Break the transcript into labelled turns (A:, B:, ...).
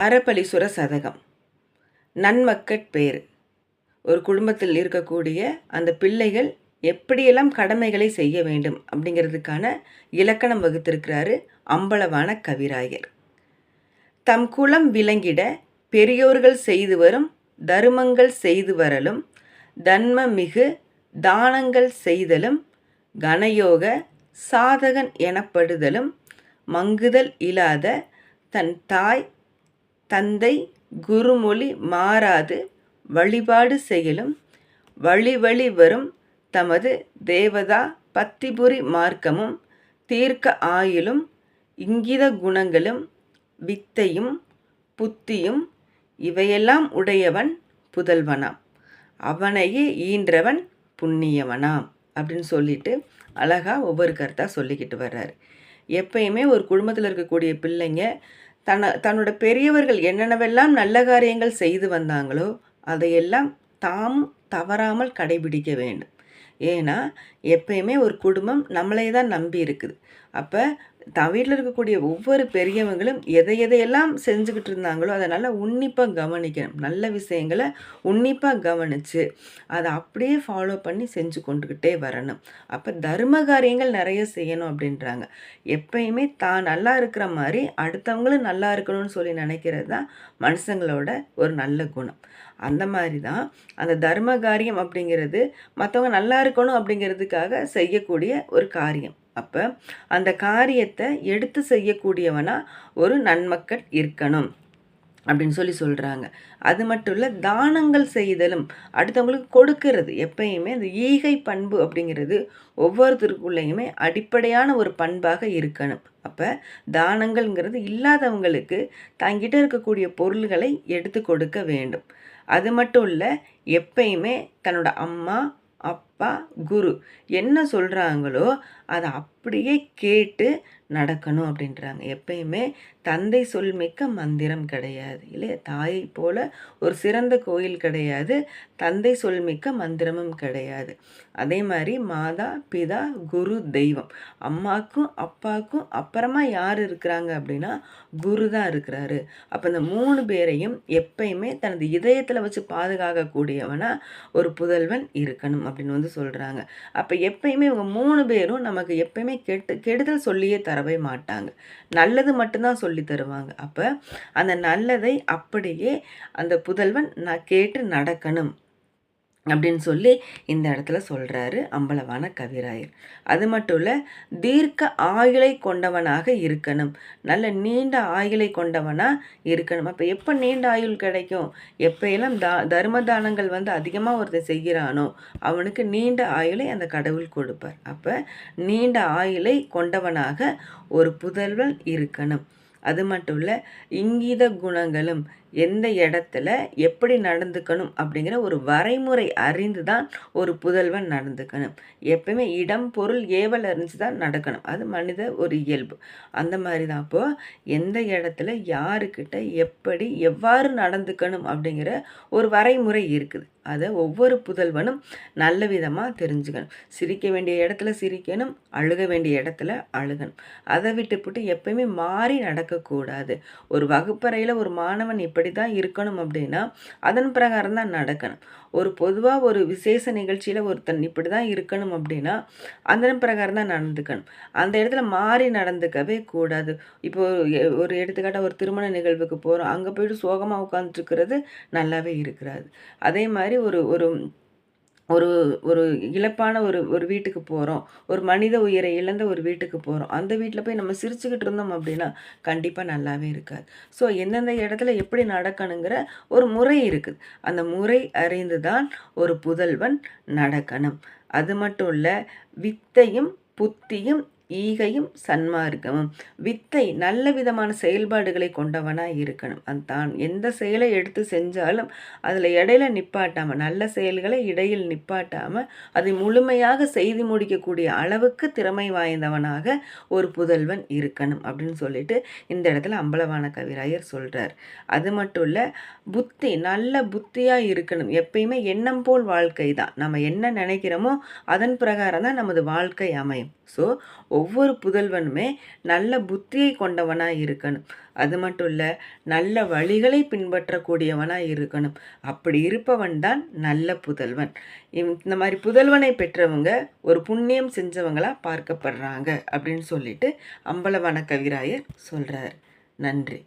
A: அரப்பளீஸ்வர சதகம் நன்மக்கட் பேர் ஒரு குடும்பத்தில் இருக்கக்கூடிய அந்த பிள்ளைகள் எப்படியெல்லாம் கடமைகளை செய்ய வேண்டும் அப்படிங்கிறதுக்கான இலக்கணம் வகுத்திருக்கிறாரு அம்பலவான கவிராயர். தம் குலம் விளங்கிட பெரியோர்கள் செய்து வரும் தருமங்கள் செய்து வரலும் தன்ம மிகு தானங்கள் செய்தலும் கனயோக சாதகன் எனப்படுதலும் மங்குதல் இல்லாத தன் தாய் தந்தை குருமொழி மாறாது வழிபாடு செய்யலும் வழி வழி வரும் தமது தேவதா பத்திபுரி மார்க்கமும் தீர்க்க ஆயிலும் இங்கித குணங்களும் வித்தையும் புத்தியும் இவையெல்லாம் உடையவன் புதல்வனாம். அவனையே ஈன்றவன் புண்ணியவனாம் அப்படின்னு சொல்லிட்டு அழகா ஒவ்வொரு கருத்தாக சொல்லிக்கிட்டு வர்றாரு. எப்பயுமே ஒரு குடும்பத்தில் இருக்கக்கூடிய பிள்ளைங்க தன்னை தன்னோட பெரியவர்கள் என்னென்னவெல்லாம் நல்ல காரியங்கள் செய்து வந்தாங்களோ அதையெல்லாம் தாம் தவறாமல் கடைபிடிக்க வேண்டும். ஏன்னா எப்பயுமே ஒரு குடும்பம் நம்மளே தான் நம்பி இருக்குது. அப்போ தான் வீட்டில் இருக்கக்கூடிய ஒவ்வொரு பெரியவங்களும் எதை எதையெல்லாம் செஞ்சுக்கிட்டு இருந்தாங்களோ அதை நல்லா உன்னிப்பாக கவனிக்கணும். நல்ல விஷயங்களை உன்னிப்பாக கவனித்து அதை அப்படியே ஃபாலோ பண்ணி செஞ்சு கொண்டுக்கிட்டே வரணும். அப்போ தர்ம காரியங்கள் நிறைய செய்யணும் அப்படின்றாங்க. எப்பயுமே தான் நல்லா இருக்கிற மாதிரி அடுத்தவங்களும் நல்லா இருக்கணும்னு சொல்லி நினைக்கிறது தான் மனுஷங்களோட ஒரு நல்ல குணம். அந்த மாதிரி தான் அந்த தர்ம காரியம் அப்படிங்கிறது மற்றவங்க நல்லா இருக்கணும் அப்படிங்கிறதுக்காக செய்யக்கூடிய ஒரு காரியம். அப்போ அந்த காரியத்தை எடுத்து செய்யக்கூடியவனாக ஒரு நன்மக்கள் இருக்கணும் அப்படின்னு சொல்லி சொல்கிறாங்க அது மட்டும் இல்லை தானங்கள் செய்தலும் அடுத்தவங்களுக்கு கொடுக்கறது. எப்பயுமே அந்த ஈகை பண்பு அப்படிங்கிறது ஒவ்வொருத்தருக்குள்ளேயுமே அடிப்படையான ஒரு பண்பாக இருக்கணும். அப்போ தானங்கள்ங்கிறது இல்லாதவங்களுக்கு தங்கிட்ட இருக்கக்கூடிய பொருள்களை எடுத்து கொடுக்க வேண்டும். அது மட்டும் இல்லை எப்பயுமே தன்னோட அம்மா அப்பா குரு. என்ன சொல்கிறாங்களோ அதை அப்படியே கேட்டு நடக்கணும் அப்படின்றாங்க. எப்பயுமே தந்தை சொல் மிக்க மந்திரம் கிடையாது இல்லையா? தாயை போல ஒரு சிறந்த கோயில் கிடையாது தந்தை சொல் மிக்க மந்திரமும் கிடையாது. அதே மாதிரி மாதா பிதா குரு தெய்வம். அம்மாக்கும் அப்பாவுக்கும் அப்புறமா யார் இருக்கிறாங்க அப்படின்னா குரு தான் இருக்கிறாரு. அப்போ இந்த மூணு பேரையும் எப்பயுமே தனது இதயத்தில் வச்சு பாதுகாக்கக்கூடியவனா ஒரு புதல்வன் இருக்கணும் அப்படின்னு வந்து சொல்கிறாங்க அப்போ எப்பயுமே இவங்க மூணு பேரும் நமக்கு எப்பயுமே கெட்டு கெடுதல் சொல்லியே தரவே மாட்டாங்க. நல்லது மட்டும்தான் சொல்லி தருவாங்க. அப்போ அந்த நல்லதை அப்படியே அந்த புதல்வன் நான் கேட்டு நடக்கணும். அப்படின்னு சொல்லி இந்த இடத்துல சொல்கிறாரு அம்பலவான கவிராயர். அது மட்டும் இல்லை தீர்க்க ஆயுளை கொண்டவனாக இருக்கணும். நல்ல நீண்ட ஆயுளை கொண்டவனாக இருக்கணும். அப்போ எப்போ நீண்ட ஆயுள் கிடைக்கும்? எப்போயெல்லாம் தா தர்ம தானங்கள் வந்து அதிகமாக ஒருத்தர் செய்கிறானோ அவனுக்கு நீண்ட ஆயுளை அந்த கடவுள் கொடுப்பார். அப்போ நீண்ட ஆயுளை கொண்டவனாக ஒரு புதல்வன் இருக்கணும். அது மட்டும் இல்லை இங்கீத குணங்களும் எந்த இடத்துல எப்படி நடந்துக்கணும் அப்படிங்கிற ஒரு வரைமுறை அறிந்து தான் ஒரு புதல்வன் நடந்துக்கணும். எப்பயுமே இடம் பொருள் ஏவல் அறிஞ்சு தான் நடக்கணும். அது மனித ஒரு இயல்பு. அந்த மாதிரி தான் அப்போது எந்த இடத்துல யாருக்கிட்ட எப்படி எவ்வாறு நடந்துக்கணும் அப்படிங்கிற ஒரு வரைமுறை இருக்குது. அதை ஒவ்வொரு புதல்வனும் நல்ல விதமாக தெரிஞ்சுக்கணும். சிரிக்க வேண்டிய இடத்துல சிரிக்கணும் அழுக வேண்டிய இடத்துல அழுகணும். அதை விட்டுப்புட்டு எப்பயுமே மாறி நடக்கக்கூடாது. ஒரு வகுப்பறையில் ஒரு மாணவன் இப்படி தான் இருக்கணும் அப்படின்னா அதன் பிரகாரம் தான் நடக்கணும். ஒரு பொதுவாக ஒரு விசேஷ நிகழ்ச்சியில் ஒருத்தன் இப்படி தான் இருக்கணும் அப்படின்னா அதன் பிரகாரம் தான் நடந்துக்கணும். அந்த இடத்துல மாறி நடந்துக்கவே கூடாது. இப்போ ஒரு எடுத்துக்காட்டாக ஒரு திருமண நிகழ்வுக்கு போகிறோம் அங்கே போயிட்டு சோகமாக உட்காந்துட்டுருக்கிறது நல்லாவே இருக்கிறாது அதே மாதிரி மாதிரி ஒரு ஒரு ஒரு ஒரு இழப்பான ஒரு ஒரு வீட்டுக்கு போகிறோம் ஒரு மனித உயிரை இழந்த ஒரு வீட்டுக்கு போகிறோம் அந்த வீட்டில் போய் நம்ம சிரிச்சுக்கிட்டு இருந்தோம் அப்படின்னா கண்டிப்பாக நல்லாவே இருக்காது. ஸோ எந்தெந்த இடத்துல எப்படி நடக்கணுங்கிற ஒரு முறை இருக்குது. அந்த முறை அறிந்து தான் ஒரு புதல்வன் நடக்கணும். அது மட்டும் இல்லை வித்தையும் புத்தியும் ஈகையும் சன்மார்க்கமும் வித்தை நல்ல விதமான செயல்பாடுகளை கொண்டவனாக இருக்கணும். அந்த தான் எந்த செயலை எடுத்து செஞ்சாலும் அதில் இடையில நிப்பாட்டாமல் நல்ல செயல்களை இடையில் நிப்பாட்டாமல் அதை முழுமையாக செய்து முடிக்கக்கூடிய அளவுக்கு திறமை வாய்ந்தவனாக ஒரு புதல்வன் இருக்கணும் அப்படின்னு சொல்லிட்டு இந்த இடத்துல அம்பலவான கவிராயர் சொல்கிறார் அது மட்டும் இல்லை புத்தி நல்ல புத்தியாக இருக்கணும். எப்பயுமே எண்ணம் போல் வாழ்க்கை தான். நம்ம என்ன நினைக்கிறோமோ அதன் பிரகாரம் தான் நமது வாழ்க்கை அமையும். ஸோ ஒவ்வொரு புதல்வனுமே நல்ல புத்தியை கொண்டவனாக இருக்கணும். அது மட்டும் இல்லை நல்ல வழிகளை பின்பற்றக்கூடியவனாக இருக்கணும். அப்படி இருப்பவன் தான் நல்ல புதல்வன். இந்த மாதிரி புதல்வனை பெற்றவங்க ஒரு புண்ணியம் செஞ்சவங்களாக பார்க்கப்படுறாங்க அப்படின்னு சொல்லிட்டு அம்பலவன கவிராயர் சொல்கிறார் நன்றி.